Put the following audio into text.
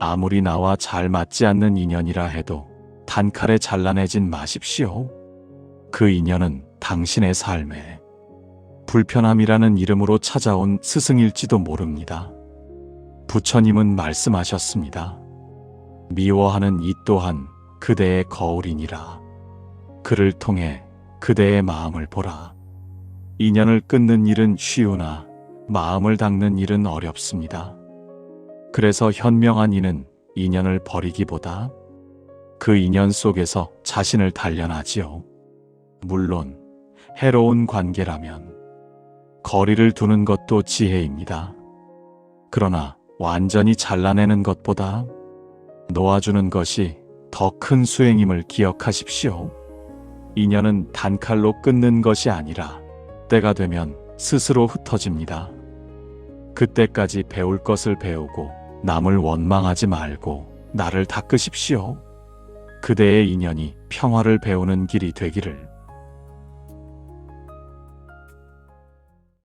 아무리 나와 잘 맞지 않는 인연이라 해도 단칼에 잘라내진 마십시오. 그 인연은 당신의 삶에 불편함이라는 이름으로 찾아온 스승일지도 모릅니다. 부처님은 말씀하셨습니다. 미워하는 이 또한 그대의 거울이니라. 그를 통해 그대의 마음을 보라. 인연을 끊는 일은 쉬우나 마음을 닦는 일은 어렵습니다. 그래서 현명한 이는 인연을 버리기보다 그 인연 속에서 자신을 단련하지요. 물론 해로운 관계라면 거리를 두는 것도 지혜입니다. 그러나 완전히 잘라내는 것보다 놓아주는 것이 더 큰 수행임을 기억하십시오. 인연은 단칼로 끊는 것이 아니라 때가 되면 스스로 흩어집니다. 그때까지 배울 것을 배우고 남을 원망하지 말고 나를 닦으십시오. 그대의 인연이 평화를 배우는 길이 되기를.